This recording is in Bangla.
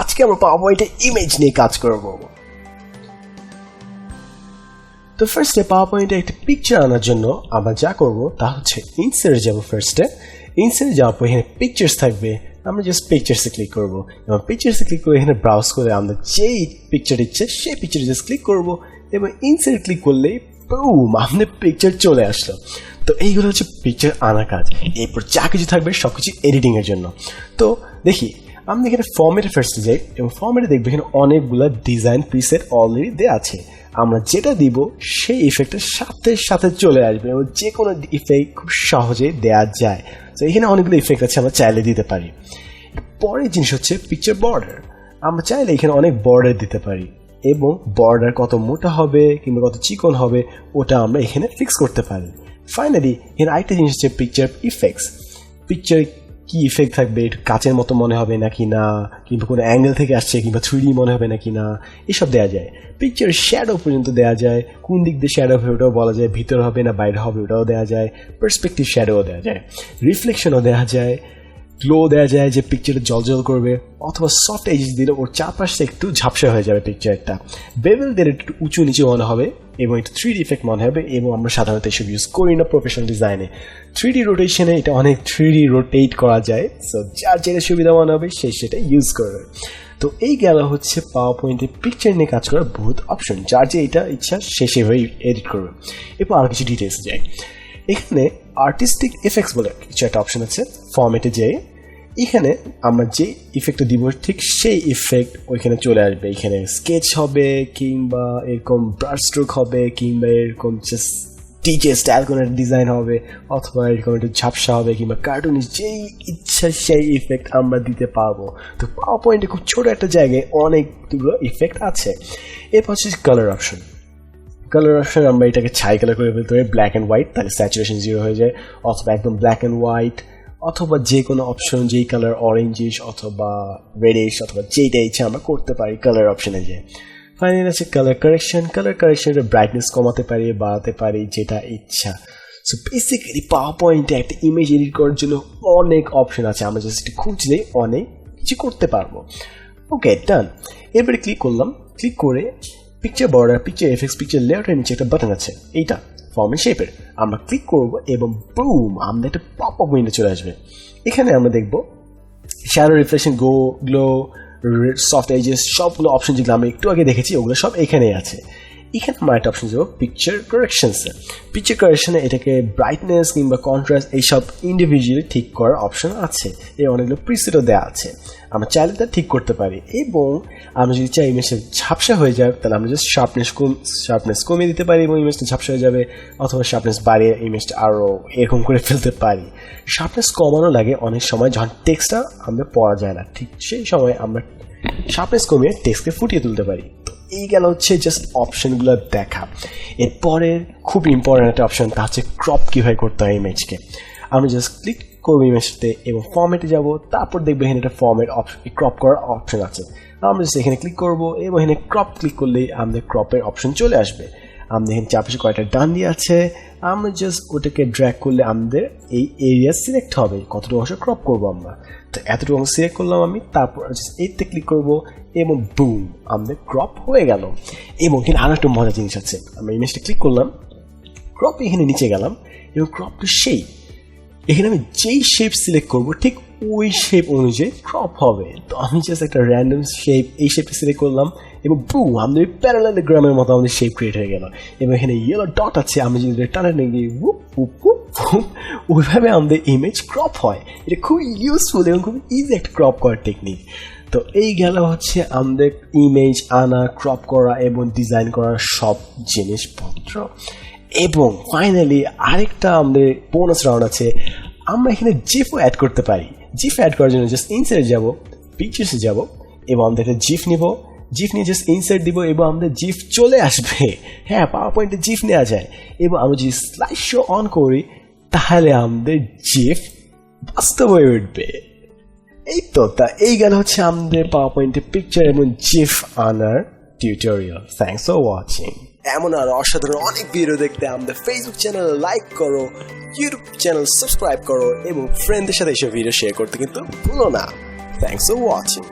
আজকে আমরা পাওয়ার পয়েন্টে ইমেজ নিয়ে কাজ করব তো ফার্স্টে পাওয়ার পয়েন্টে একটা পিকচার আনার জন্য আমরা যা করব তা হচ্ছে ইনসারে যাব ফার্স্টে ইনসারে যাওয়ার পর এখানে পিকচার্স থাকবে, আমরা জাস্ট পিকচার্সে ক্লিক করব। এবং পিকচার্সে ক্লিক করে এখানে ব্রাউজ করে আমরা যেই পিকচার ইচ্ছে সেই পিকচারে জাস্ট ক্লিক করব। এবং ইনসারে ক্লিক করলেই বুম আমাদের পিকচার চলে আসলো। তো এইগুলো হচ্ছে পিকচার আনা কাজ। এরপর যা কিছু থাকবে সব কিছু এডিটিং এর জন্য। তো দেখি আমি এখানে ফর্মেটে ফার্স্টে যাই, এবং ফর্মেটে দেখব এখানে অনেকগুলো ডিজাইন প্রিসেট অলরেডি দেওয়া আছে। আমরা যেটা দিব, সেই ইফেক্টের সাথে সাথে চলে আসবে এবং যে কোনো ইফেক্ট খুব সহজে দেওয়া যায়। তো এখানে অনেকগুলো ইফেক্ট আছে, আমরা চাইলে দিতে পারি। পরের জিনিস হচ্ছে পিকচার বর্ডার আমরা চাইলে এখানে অনেক বর্ডার দিতে পারি, এবং বর্ডার কত মোটা হবে কিংবা কত চিকন হবে, ওটা আমরা এখানে ফিক্স করতে পারি। ফাইনালি এখানে আরেকটা জিনিস হচ্ছে পিকচার ইফেক্টস পিকচার কি ইফেক্ট থাকবে? একটু কাচের মতো মনে হবে নাকি না কিংবা কোনো অ্যাঙ্গেল থেকে আসছে কিংবা থ্রি মনে হবে নাকি না এসব দেওয়া যায়। পিকচার শ্যাডো পর্যন্ত দেওয়া যায়। কোন দিক দিয়ে শ্যাডো হবে ওটাও বলা যায়। ভিতর হবে না, বাইরে হবে ওটাও দেওয়া যায়। পার্সপেক্টিভ শ্যাডোও দেওয়া যায়। রিফ্লেকশনও দেওয়া যায়। গ্লো দেওয়া যায় যে পিকচারে জল জল করবে অথবা সফট এজ দিলে ওর চারপাশটা একটু ঝাপসা হয়ে যাবে পিকচারটা বেবেল একটু উঁচু নিচু মনে হবে। এবং এটা থ্রি ইফেক্ট মনে হবে এবং আমরা সাধারণত এসব ইউজ করি না প্রফেশনাল ডিজাইনে থ্রি ডি রোটেশনে এটা অনেক থ্রি ডি রোটেট করা যায় সো যার যেটা সুবিধা মনে হবে সে সেটা ইউজ করবে। তো এই গেল হচ্ছে পাওয়ার পয়েন্টে পিকচার নিয়ে কাজ করার বহুত অপশন যার যে এটা ইচ্ছা সে সেভাবে এডিট করবে। এরপর আর কিছু ডিটেলস যায় এখানে আর্টিস্টিক এফেক্টস বলে কিছু একটা অপশন আছে। ফর্মেটে যেয়ে এখানে আমরা যে ইফেক্টটা দিব, ঠিক সেই ইফেক্ট ওইখানে চলে আসবে। এখানে স্কেচ হবে, কিংবা এরকম ব্রাশ স্ট্রোক হবে, কিংবা এরকম ডিজে স্টাইল কোনো ডিজাইন হবে, অথবা এরকম একটু ঝাপসা হবে, কিংবা কার্টুন যেই ইচ্ছা সেই ইফেক্ট আমরা দিতে পারব। তো পাওয়ার পয়েন্টে খুব ছোট একটা জায়গায় অনেকগুলো ইফেক্ট আছে। এরপর হচ্ছে কালার অপশন কালার অপশন আমরা এটাকে ছাই কালার করে ফেলতে পারি ব্ল্যাক অ্যান্ড হোয়াইট তাহলে স্যাচুরেশন জিরো হয়ে যায়, অথবা একদম ব্ল্যাক অ্যান্ড হোয়াইট অথবা যে কোনো অপশন যেই কালার অরেঞ্জিশ অথবা রেডিশ অথবা যেইটা ইচ্ছা আমরা করতে পারি কালার অপশনে যে ফাইনাল আছে কালার কারেকশন কালার কারেকশনের ব্রাইটনেস কমাতে পারি, বাড়াতে পারি যেটা ইচ্ছা। সো বেসিক্যালি পাওয়ার পয়েন্টে একটা ইমেজ এডিট করার জন্য অনেক অপশন আছে। আমরা জাস্ট একটু খুঁজলেই অনেক কিছু করতে পারব। ওকে ডান এরপরে ক্লিক করলাম। ক্লিক করে picture border picture effects picture লেয়ারের নিচে একটা বাটন আছে। এইটা। ফর্মের শেপের আমরা ক্লিক করব এবং বুম আমাদের একটা পপ আপ উইন্ডো চলে আসবে। এখানে আমরা দেখব shadow reflection go glow soft edges সবগুলো অপশন যেগুলো আমরা একটু আগে দেখেছি, ওগুলো সব এখানেই আছে। এখানে আমরা একটা অপশন যাব পিকচার কারেকশনসে পিকচার কারেকশনে এটাকে ব্রাইটনেস কিংবা কন্ট্রাস্ট এইসব ইন্ডিভিজুয়ালি ঠিক করার অপশন আছে। এই অনেকগুলো প্রিসেটও দেওয়া আছে। আমরা চাইলে তা ঠিক করতে পারি। এবং আমরা যদি চাই ইমেজটা ঝাপসা হয়ে যায় তাহলে আমরা জাস্ট শার্পনেস কম শার্পনেস কমিয়ে দিতে পারি এবং ইমেজটা ঝাপসা হয়ে যাবে, অথবা শার্পনেস বাড়িয়ে ইমেজটা আরও এরকম করে ফেলতে পারি। শার্পনেস কমানো লাগে অনেক সময় যখন টেক্সটটা আমরা পড়া যায় না, ঠিক সেই সময় আমরা শার্পনেস কমিয়ে টেক্সটকে ফুটিয়ে তুলতে পারি। এই গেল হচ্ছে জাস্ট অপশনগুলো দেখা। এরপরের খুব ইম্পর্টেন্ট একটা অপশন তা হচ্ছে ক্রপ কীভাবে করতে হয় ইমেজকে আমি জাস্ট ক্লিক করব ইমেজতে এবং ফর্মেটে যাব, তারপর দেখব এখানে একটা ফর্মেট অপশন ক্রপ করার অপশন আছে। আমরা জাস্ট এখানে ক্লিক করব এবং এখানে ক্রপ ক্লিক করলেই আমাদের ক্রপের অপশন চলে আসবে। আমাদের এখানে চারপাশে কয়েকটা ডান দিয়ে আছে, আমরা জাস্ট ওটাকে ড্র্যাক করলে আমাদের এই এরিয়া সিলেক্ট হবে, কতটুকু অংশ ক্রপ করব আমরা। তো এতটুকু অংশ সিলেক্ট করলাম আমি, তারপর জাস্ট এইতে ক্লিক করব, এবং বুম আমাদের ক্রপ হয়ে গেল। এবং এখানে আরও একটা মজার জিনিস আছে, আমরা ইমেজটা ক্লিক করলাম ক্রপ এখানে নিচে গেলাম, এবং ক্রপ টু সেই। এখানে আমি যেই শেপ সিলেক্ট করব, ঠিক ওই শেপ অনুযায়ী ক্রপ হবে। তো আমি জাস্ট একটা র্যান্ডম শেপ এই শেপটা সিলেক্ট করলাম এবং ব্রু আমাদের প্যারালালোগ্রামের মতো আমাদের শেপ ক্রিয়েট হয়ে গেল। এবং এখানে ইয়েলো ডট আছে আমি যদি টানা নিয়ে উপ উপ উপ, ওইভাবে আমাদের ইমেজ ক্রপ হয়। এটা খুব ইউজফুল এবং খুব ইজি একটা ক্রপ করার টেকনিক তো এই গেল হচ্ছে আমাদের ইমেজ আনা ক্রপ করা এবং ডিজাইন করার সব জিনিসপত্র। এবং ফাইনালি আরেকটা আমাদের বোনাস রাউন্ড আছে আমরা এখানে জিফও অ্যাড করতে পারি। জিফ অ্যাড করার জন্য জাস্ট ইনসার্ট যাব পিকচার্সে যাব, এবং আমাদের একটা জিফ নিব। জিফ নিয়ে জাস্ট ইনসার্ট দিব, এবং আমাদের জিফ চলে আসবে। হ্যাঁ পাওয়ার পয়েন্টে জিফ নেওয়া যায়। এবং আমরা যদি স্লাইড শো অন করি, তাহলে আমাদের জিফ বাস্তব হয়ে উঠবে। এই তো, তা এই গেল হচ্ছে আমাদের পাওয়ার পয়েন্টে পিকচার এবং জিফ আনার টিউটোরিয়াল থ্যাংকস ফর ওয়াচিং এমন আর অসাধারণ অনেক ভিডিও দেখতে আমাদের ফেসবুক চ্যানেল লাইক করো। ইউটিউব চ্যানেল সাবস্ক্রাইব করো এবং ফ্রেন্ডদের সাথে এসব ভিডিও শেয়ার করতে কিন্তু ভুলো না। Thanks for watching